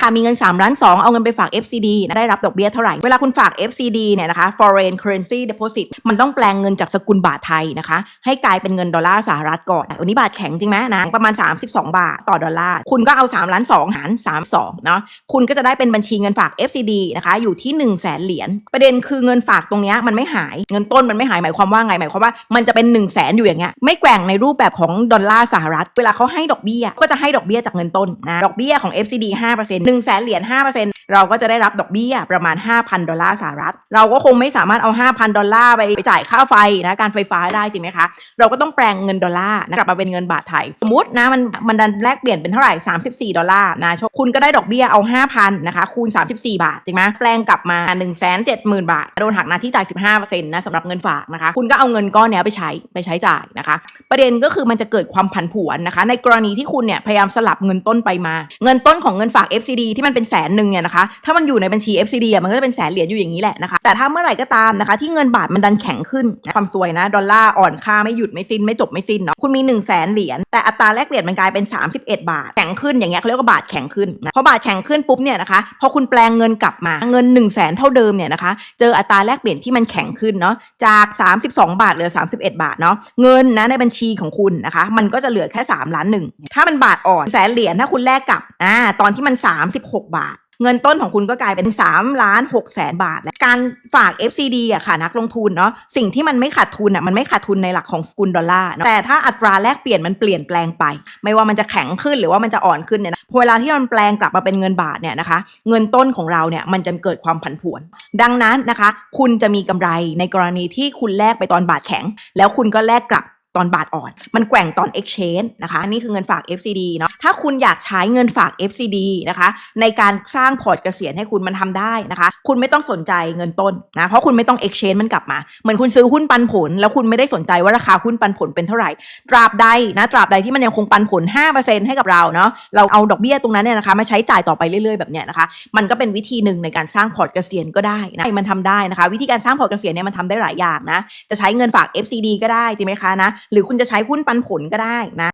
ค่ะมีเงิน 3 ล้าน 2 เอาเงินไปฝาก FCD นะได้รับดอกเบี้ยเท่าไหร่ เวลาคุณฝาก FCD เนี่ยนะคะ foreign currency deposit มันต้องแปลงเงินจากสกุลบาทไทยนะคะ ให้กลายเป็นเงินดอลลาร์สหรัฐก่อนวันนี้บาทแข็งจริงไหมนะประมาณ 32 บาทต่อดอลลาร์ คุณก็เอา 3 ล้าน 2 หาร 32 เนาะคุณก็จะได้เป็นบัญชีเงินฝาก FCD นะคะอยู่ที่1 0 0 0 0แสนเหรียญประเด็นคือเงินฝากตรงนี้มันไม่หายเงินต้นมันไม่หายหมายความว่าไงหมายความว่ามันจะเป็น 1 0 0 0 0แสนอยู่อย่างเงี้ยไม่แกว่งในรูปแบบของดอลลาร์สหรัฐ เวลาเขาให้ดอกเบี้ยก็จะให้ดอกเบี้ยจากเงินต้นนะดอกเบี้ยของ FCD 5%หนึ่งแสนเหรียญห้าเปอร์เซ็นต เราก็จะได้รับดอกเบี้ยประมาณ 5,000 ดอลลาร์สหรัฐ เราก็คงไม่สามารถเอา 5,000 ดอลลาร์ไปจ่ายค่าไฟนะการไฟฟ้าได้จริงไหมคะ เราก็ต้องแปลงเงินดอลลาร์นะกลับมาเป็นเงินบาทไทย สมมตินะมันมันดันแลกเปลี่ยนเป็นเท่าไหร่ 34 ดอลลาร์นะคุณก็ได้ดอกเบี้ยเอา 5,000นะคะคูณ 34 บาทจริงไหมแปลงกลับมา 1 7 0 0 0 0 บาท โดนหักหน้าที่จ่าย 15%นะสำหรับเงินฝากนะคะคุณก็เอาเงินก้อนนี้ไปใช้ไปใช้จ่ายนะคะ ประเด็นก็คือมันจะเกิดความผันผวนนะคะ ในกรณีที่คุณเนี่ยพยายามสลับเงินต้นไปมา เงินต้นของเงินฝาก FCD ที่มันเป็นแสนหนึ่งเนี่ยนะคะถ้ามันอยู่ในบัญชี FCD อะมันก็จะเป็นแสนเหรียญอยู่อย่างนี้แหละนะคะ แต่ถ้าเมื่อไหร่ก็ตามนะคะ ที่เงินบาทมันดันแข็งขึ้นความซวยนะ ดอลลาร์อ่อนค่าไม่หยุดไม่สิ้นไม่จบไม่สิ้นเนาะคุณมี1นึ่งแสนเหรียญแต่อัตราแลกเปลี่ยนมันกลายเป็น 31 บาทแข็งขึ้นอย่างเงี้ยเขาเรียกว่าบาทแข็งขึ้นนะพอบาทแข็งขึ้นปุ๊บเนี่ยนะคะพอคุณแปลงเงินกลับมาเงิน1นึ่งแสนเท่าเดิมเนี่ยนะคะเจออัตราแลกเปลี่ยนที่มันแข็งขึ้นเนาะจาก 32 บาทเหลือ 31 บาทเนาะเงินนะในบัญชีของคุณนะคะ มันก็จะเหลือแค่3ล้านหนึ่งถ้ามันบาทอ่อนแสนเหรียญถ้าคุณแลกกลับอ่าตอนที่มัน 36 บาท เงินต้นของคุณก็กลายเป็น3ล้าน6แสนบาท และการฝาก FCD อะค่ะ นักลงทุนเนาะสิ่งที่มันไม่ขาดทุนอะมันไม่ขาดทุนในหลักของสกุลดอลลาร์แต่ถ้าอัตราแลกเปลี่ยนมันเปลี่ยนแปลงไป ไม่ว่ามันจะแข็งขึ้นหรือว่ามันจะอ่อนขึ้นเนี่ยนะพอเวลาที่มันแปลงกลับมาเป็นเงินบาทเนี่ยนะคะเงินต้นของเราเนี่ยมันจะเกิดความผันผวน ดังนั้นนะคะ คุณจะมีกำไรในกรณีที่คุณแลกไปตอนบาทแข็ง แล้วคุณก็แลกกลับ ตอนบาทอ่อน มันแกว่งตอน exchange นะคะอันนี่คือเงินฝาก FCD เนาะถ้าคุณอยากใช้เงินฝาก FCD นะคะในการสร้างพอร์ตเกษียณให้คุณมันทำได้นะคะ คุณไม่ต้องสนใจเงินต้นนะเพราะคุณไม่ต้อง exchange มันกลับมา เหมือนคุณซื้อหุ้นปันผล แล้วคุณไม่ได้สนใจว่าราคาหุ้นปันผลเป็นเท่าไหร่ ตราบใดนะตราบใดที่มันยังคงปันผล 5%ให้กับเราเนาะเราเอาดอกเบี้ยตรงนั้นเนี่ยนะคะมาใช้จ่ายต่อไปเรื่อยๆแบบเนี้ยนะคะมันก็เป็นวิธีหนึ่งในการสร้างพอร์ตเกษียณก็ได้นะมันทำได้นะคะ วิธีการสร้างพอร์ตเกษียณเนี่ยมันทำได้หลายอย่างนะจะใช้เงินฝาก FCD ก็ได้จริงไหมคะนะหรือคุณจะใช้หุ้นปันผลก็ได้นะ